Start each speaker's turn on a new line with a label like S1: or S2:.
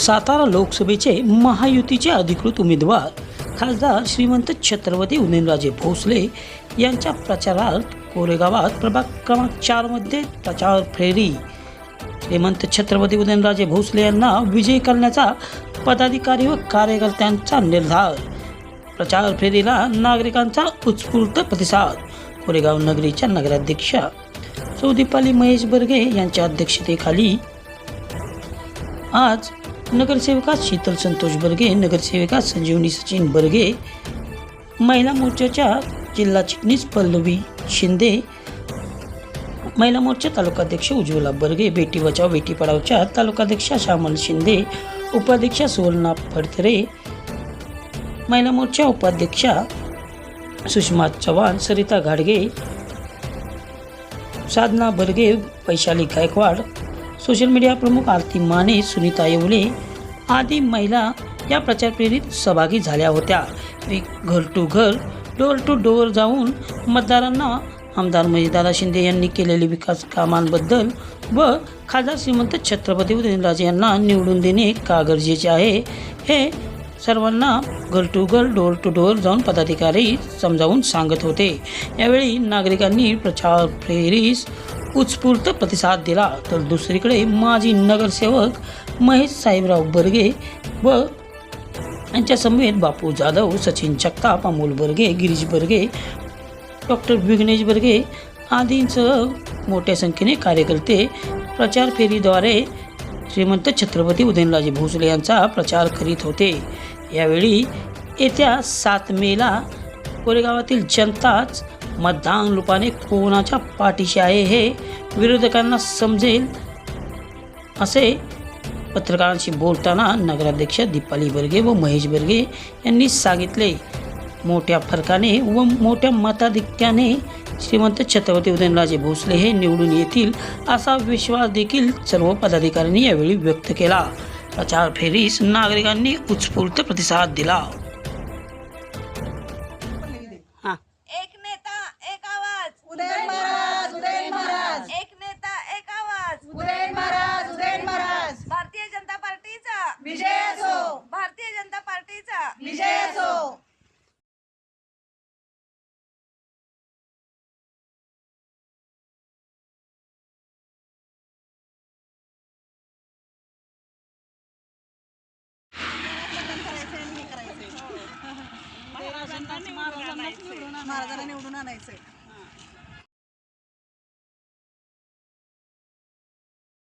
S1: सातारा लोकसभेचे महायुतीचे अधिकृत उमेदवार खासदार श्रीमंत छत्रपती उदयनराजे भोसले यांच्या प्रचारार्थ कोरेगावात प्रभाग क्रमांक चारमध्ये प्रचार फेरी. श्रीमंत छत्रपती उदयनराजे भोसले यांना विजयी करण्याचा पदाधिकारी व कार्यकर्त्यांचा निर्धार. प्रचार फेरीला नागरिकांचा उत्स्फूर्त प्रतिसाद कोरेगाव नगरीच्या नगराध्यक्षा सौदीपाली महेश बर्गे यांच्या अध्यक्षतेखाली. आज नगरसेविका शीतल संतोष बर्गे नगरसेविका संजीवनी सचिन बर्गे महिला मोर्चाच्या जिल्हा चिटणीस पल्लवी शिंदे महिला मोर्चा तालुकाध्यक्ष उज्ज्वला बर्गे बेटी बचाव बेटी पढावच्या तालुकाध्यक्षा श्यामल शिंदे उपाध्यक्षा सुवर्णा फडतरे महिला मोर्चा उपाध्यक्षा सुषमा चव्हाण सरिता घाडगे साधना बर्गे वैशाली गायकवाड सोशल मीडिया प्रमुख आरती माने सुनीता येवले आदी महिला या प्रचार फेरीत सहभागी झाल्या होत्या. घर टू घर डोअर टू डोअर जाऊन मतदारांना आमदार दादा शिंदे यांनी केलेले विकास कामांबद्दल व खासदार श्रीमंत छत्रपती उदयनराजे यांना निवडून देणे का गरजेचे आहे हे सर्वांना घर टू घर डोअर टू डोअर जाऊन पदाधिकारी समजावून सांगत होते. यावेळी नागरिकांनी प्रचार फेरीस उत्स्फूर्त प्रतिसाद दिला तर दुसरीकडे माजी नगरसेवक महेश साहेबराव बर्गे व यांच्या समेत बापू जाधव सचिन जगताप अमोल बर्गे गिरीश बर्गे डॉक्टर विघ्नेश बर्गे आदींसह मोठ्या संख्येने कार्यकर्ते प्रचार फेरीद्वारे श्रीमंत छत्रपती उदयनराजे भोसले यांचा प्रचार करीत होते. यावेळी येत्या सात मेला कोरेगावातील जनताच मतदान रूपाने कोणाच्या पाठीशी आहे हे विरोधकांना समजेल असे पत्रकारांशी बोलताना नगराध्यक्ष दीपाली बर्गे व महेश बर्गे यांनी सांगितले. मोठ्या फरकाने व मोठ्या मताधिक्याने श्रीमंत छत्रपती उदयनराजे भोसले हे निवडून येतील असा विश्वास देखील सर्व पदाधिकाऱ्यांनी यावेळी व्यक्त केला. प्रचार फेरीस नागरिकांनी उत्स्फूर्त प्रतिसाद दिला.
S2: महाराजांना निवडून आणायचंय.